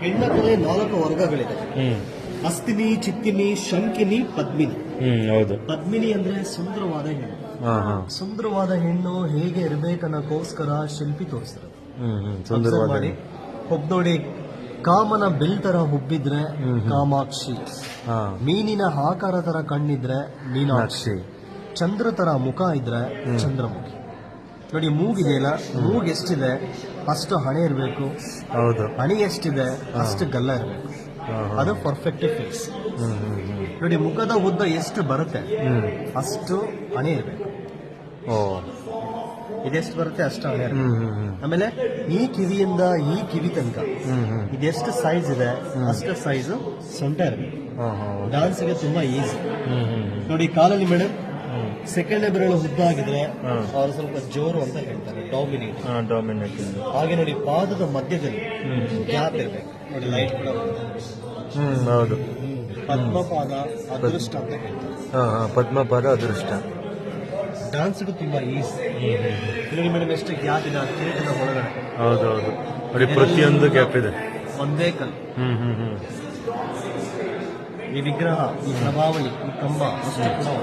ಹೆಣ್ಣಕಲೆ ನಾಲ್ಕು ವರ್ಗಗಳಿದೆ. ಹ್ಮ್. ಅಸ್ತಿನಿ ಚಿತ್ತಿನಿ ಶಂಕಿನಿ ಪದ್ಮಿನಿ. ಹ್ಮ್ ಹೌದು. ಪದ್ಮಿನಿ ಅಂದ್ರೆ ಸುಂದರವಾದ ಹೆಣ್ಣು. ಸುಂದರವಾದ ಹೆಣ್ಣು ಹೇಗೆ ಇರ್ಬೇಕನ್ನೋಕ್ಕೋಸ್ಕರ ಶಿಲ್ಪಿ ತೋರಿಸ್ತಾರೆ. ಹ್ಮ್ ಹ್ಮ್. Observe ಸುಂದರವಾದ ಮಾಡಿ. ಹುಬ್ ನೋಡಿ ಕಾಮನ ಬಿಲ್ ತರ ಹುಬ್ಬಿದ್ರೆ ಕಾಮಾಕ್ಷಿ. ಹಾ. ಮೀನಿನ ಆಕಾರ ತರ ಕಣ್ಣಿದ್ರೆ ಮೀನಾಕ್ಷಿ. ಚಂದ್ರ ತರ ಮುಖ ಇದ್ರೆ ಚಂದ್ರಮುಖಿ. ನೋಡಿ ಮೂಗಿದೆಯಲ್ಲ? ಮೂಗ್ ಎಷ್ಟಿದೆ ಅಷ್ಟು ಹಣೆ ಇರಬೇಕು. ಹೌದು. ಹಣೆ ಎಷ್ಟಿದೆ ಅಷ್ಟು ಗಲ್ಲ ಇರಬೇಕು. ಅದು ಪರ್ಫೆಕ್ಟ್ ಫೇಸ್ ನೋಡಿ ಮುಖದ ಉದ್ದ ಎಷ್ಟು ಬರುತ್ತೆ? ಅಷ್ಟು ಹಣೆ ಇರಬೇಕು. ಇದೆಷ್ಟು ಬರುತ್ತೆ? ಅಷ್ಟು ಹಣೆ ಆಮೇಲೆ ಈ ಕಿವಿಯಿಂದ ಈ ಕಿವಿ ತನಕ ಇದೆಷ್ಟು ಸೈಜ್ ಇದೆ? ಅಷ್ಟು ಸೈಜ್ ಸೊಂಟ ಇರಬೇಕು. ಹಾ ಹಾ ಹೌದು. ಡಾನ್ಸ್ಗೆ ತುಂಬಾ ಈಸಿ ನೋಡಿ ಕಾಲಲ್ಲಿ ಮೇಡಮ್ ಸೆಕೆಂಡ್ ಬೆರಳು ಹ್ಮ್. ಅವರು ಸ್ವಲ್ಪ ಜೋರು ಅಂತ ಹೇಳ್ತಾರೆ ಡಾಮಿನೇಟ್ ಹಾ ಡಾಮಿನೇಟ್ ಹಾಗೆ ನೋಡಿ ಪಾದದ ಮಧ್ಯದಲ್ಲಿ ಗ್ಯಾಪ್ ಇರಬೇಕು. ನೋಡಿ ಲೈಟ್ ಕೂಡ ಹೌದು. ಪದ್ಮಪಾದ ಅದೃಷ್ಟ ಅಂತ ಹೇಳ್ತಾರೆ. ಹಾ ಹಾ ಪದ್ಮಪಾದ ಅದೃಷ್ಟ. ಡಾನ್ಸ್ಗೂ ತುಂಬಾ ಈಸಿ ನೋಡಿ ಮೇಡಮ್ ಎಷ್ಟು ಗ್ಯಾಪ್ ಇದೆ ಆ ಕಿರೀಟದ ಒಳಗಡೆ. ಹೌದು ಹೌದು ನೋಡಿ ಪ್ರತಿಯೊಂದು ಗ್ಯಾಪ್ ಇದೆ. ಒಂದೇ ಕಲ್ ಹ್ಮ್ ಹ್ಮ್ ಹ್ಮ್. ಈ ವಿಗ್ರಹ ಈ ಪ್ರಭಾವಳಿ ಈ ಕಂಬ ಅಷ್ಟು ಕೂಡ.